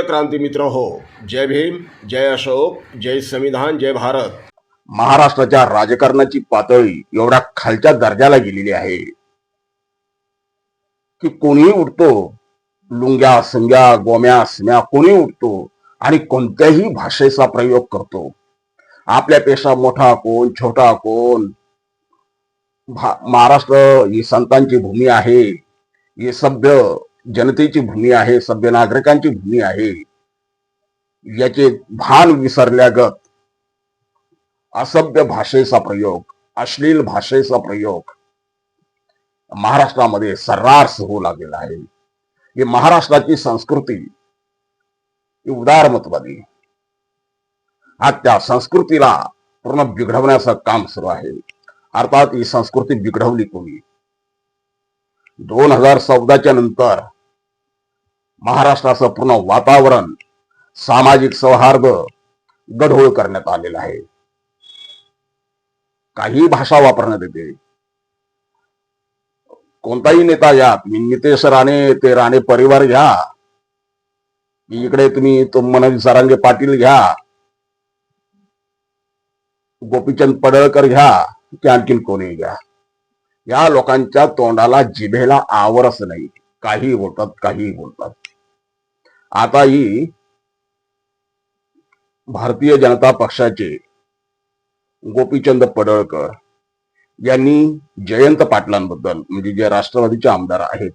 प्रिय क्रांती मित्र हो जय भीम जय अशोक जय संविधान जय भारत. महाराष्ट्राच्या राजकारणाची पातळी एवढ्या खालच्या दर्जाला गेलेली आहे की कोणीही उठतो लुंग्या संग्या गोम्या स्म्या कोणी उठतो आणि कोणत्याही भाषेचा प्रयोग करतो. आपल्यापेक्षा मोठा कोण छोटा कोण? महाराष्ट्र ही संतांची भूमी आहे. ही सभ्य जनतेची भूमी आहे सभ्य नागरिकांची भूमी आहे याचे भान विसरल्यागत असभ्य भाषेचा प्रयोग अश्लील भाषेचा प्रयोग महाराष्ट्रामध्ये सर्रास होऊ लागलेला आहे. ही महाराष्ट्राची संस्कृती ही उदारमतवादी आज त्या संस्कृतीला पूर्ण बिघडवण्याचं काम सुरू आहे. अर्थात ही संस्कृती बिघडवली कोणी? दोन हजार चौदाच्या नंतर महाराष्ट्राचं पूर्ण वातावरण सामाजिक सौहार्द गढोळ करण्यात आलेलं आहे. काही भाषा वापरण्यात येते कोणताही नेता या तुम्ही नितेश राणे ते राणे परिवार घ्या. इकडे तुम्ही तो मनोज सरांगे पाटील घ्या. गोपीचंद पडळकर घ्या की आणखीन कोणी घ्या. या लोकांच्या तोंडाला जिभेला आवरच नाही. काही बोलतात काही बोलतात. आताही भारतीय जनता पक्षाचे गोपीचंद पडळकर यांनी जयंत पाटलांबद्दल म्हणजे जे राष्ट्रवादीचे आमदार आहेत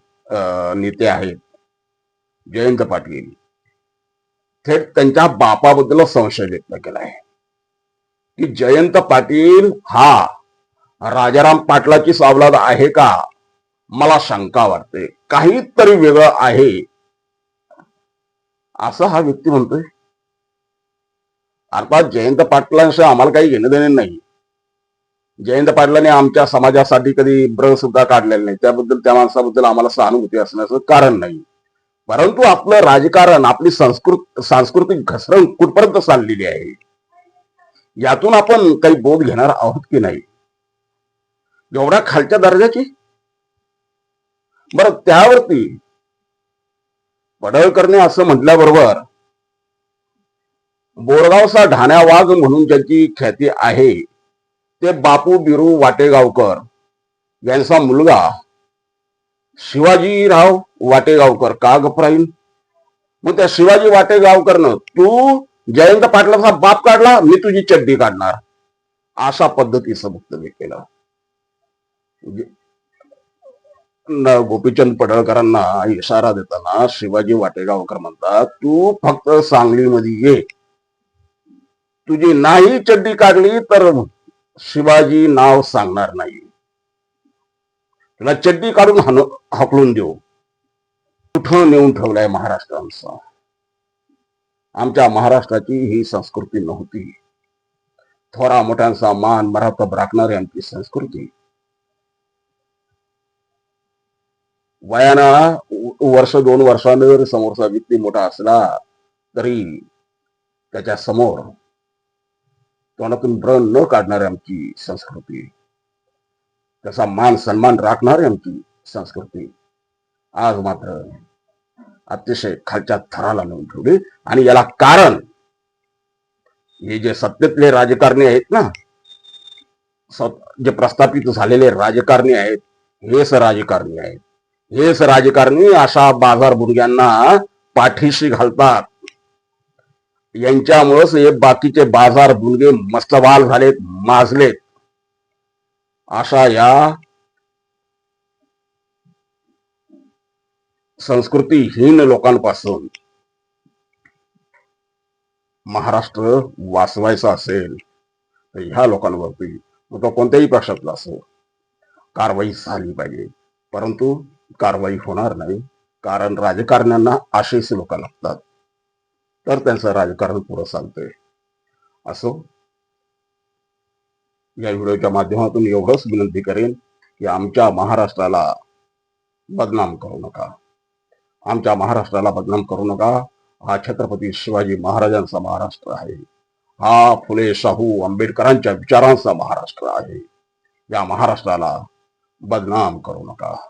नेते आहेत जयंत पाटील थेट त्यांच्या बापाबद्दल संशय व्यक्त केला आहे. की जयंत पाटील हा राजाराम पाटलाची सावलाद आहे का? मला शंका वाटते. काहीतरी वेगळं आहे. असं हा व्यक्ती म्हणतोय. अर्थात जयंत पाटलांशी आम्हाला काही घेणं देणं नाही. जयंत पाटलांनी आमच्या समाजासाठी कधी ब्र सुद्धा काढलेलं नाही. त्याबद्दल त्या माणसाबद्दल आम्हाला सहानुभूती असण्याचं कारण नाही. परंतु आपलं राजकारण आपली संस्कृत सांस्कृतिक घसरण कुठपर्यंत चाललेली आहे? यातून आपण काही बोध घेणार आहोत की नाही? एवढ्या खालच्या दर्जाची? बरं त्यावरती पडळकरने असं म्हटल्याबरोबर बोरगावचा ढाण्या वाघ म्हणून ज्यांची ख्याती आहे ते बापू बिरू वाटेगावकर यांचा मुलगा शिवाजीराव वाटेगावकर. का गप्राईल मग त्या शिवाजी वाटेगावकरनं तू जयंत पाटलाचा बाप काढला मी तुझी चड्डी काढणार. अशा पद्धतीचं वक्तव्य केलं. म्हणजे गोपीचंद पडळकरांना इशारा देताना शिवाजी वाटेगावकर म्हणतात तू फक्त सांगलीमध्ये ये. तुझी नाही चड्डी काढली तर शिवाजी नाव सांगणार नाही. तुला चड्डी काढून हन हकलून देऊ. कुठं नेऊन ठेवलाय महाराष्ट्रांचा? आमच्या महाराष्ट्राची ही संस्कृती नव्हती. थोरा मोठ्यांचा मान मराठा राखणारी आमची संस्कृती. वयानं वर्ष दोन वर्षानं जर समोरचा व्यक्ती मोठा असला तरी त्याच्यासमोर तोंडातून ब्र न काढणारी आमची संस्कृती त्याचा मान सन्मान राखणारी आमची संस्कृती आज मात्र अतिशय खालच्या थराला नेऊन ठेवली. आणि याला कारण हे जे सत्तेतले राजकारणी आहेत ना जे प्रस्थापित झालेले राजकारणी आहेत हेच राजकारणी आहेत. हेच राजकारणी अशा बाजार बुडग्यांना पाठीशी घालतात. यांच्यामुळेच हे बाकीचे बाजार बुलगे मस्तवाल झालेत माजलेत. अशा या संस्कृतीहीन लोकांपासून महाराष्ट्र वाचवायचा असेल तर ह्या लोकांवरती मग तो कोणत्याही पक्षातला असो कारवाई झाली पाहिजे. परंतु कारवाई होणार नाही. कारण राजकारण्यांना आशेच लोक लागतात. तर त्यांचं राजकारण पुढं चालतंय. असो. या व्हिडिओच्या माध्यमातून एवढंच विनंती करेन की आमच्या महाराष्ट्राला बदनाम करू नका. आमच्या महाराष्ट्राला बदनाम करू नका. हा छत्रपती शिवाजी महाराजांचा महाराष्ट्र आहे. हा फुले शाहू आंबेडकरांच्या विचारांचा महाराष्ट्र आहे. या महाराष्ट्राला बदनाम करू नका.